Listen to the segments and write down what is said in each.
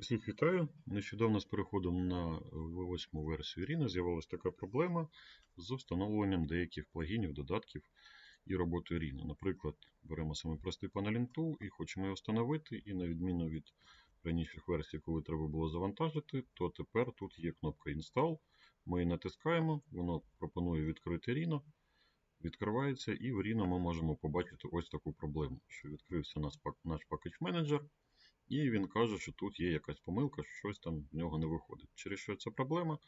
Всіх вітаю. Нещодавно з переходом на V8 версію Rhino з'явилася така проблема з встановленням деяких плагінів, додатків і роботою Rhino. Наприклад, беремо саме простий Paneling Tool і хочемо його встановити, і на відміну від раніших версій, коли треба було завантажити, то тепер тут є кнопка Install. Ми її натискаємо, воно пропонує відкрити Rhino. Відкривається, і в Rhino ми можемо побачити ось таку проблему, що відкрився наш пак- наш Package Manager, і він каже, що тут є якась помилка, що щось там в нього не виходить. Через що ця проблема?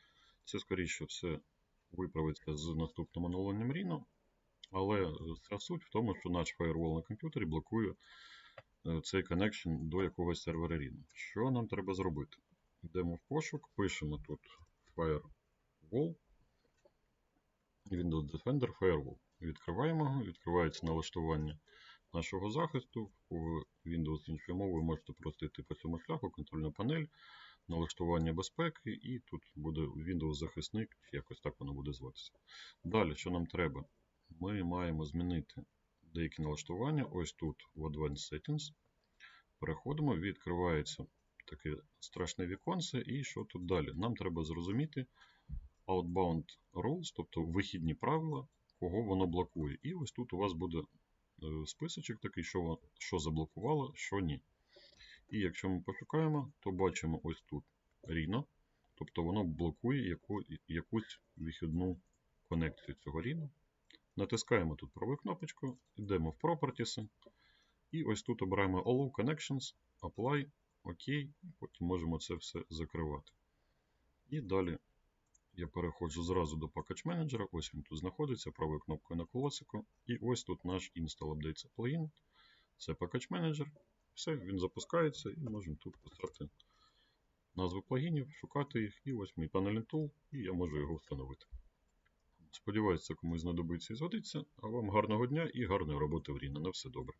Це, скоріше все, виправиться з наступним оновленням Rhino, але вся суть в тому, що наш firewall на комп'ютері блокує е, цей connection до якогось сервера Rhino. Що нам треба зробити? Йдемо в пошук, пишемо тут firewall, Windows Defender Firewall. Відкриваємо його, відкривається налаштування нашого захисту. В Windows іншою мовою можете просто по цьому шляху, контрольна панель, налаштування безпеки, і тут буде Windows захисник, чи якось так воно буде зватися. Далі, що нам треба? Ми маємо змінити деякі налаштування. Ось тут в Advanced Settings. Переходимо, відкривається таке страшне віконце, і що тут далі? Нам треба зрозуміти outbound rules, тобто вихідні правила, кого воно блокує. І ось тут у вас буде списочок такий, що, що заблокувало, що ні. І якщо ми пошукаємо, то бачимо ось тут Rhino, тобто воно блокує яку, якусь вихідну конекцію цього Rhino. Натискаємо тут праву кнопочку, йдемо в Properties, і ось тут обираємо Allow Connections, Apply, OK, потім можемо це все закривати. І далі я переходжу зразу до Package Manager, ось він тут знаходиться правою кнопкою на колосику. І ось тут наш Install Updates плагін. Це Package Manager. Все, він запускається і можемо тут писати назви плагінів, шукати їх. І ось мій Paneling Tool, і я можу його встановити. Сподіваюся, комусь знадобиться і згодиться. А вам гарного дня і гарної роботи в Rhino. На все добре.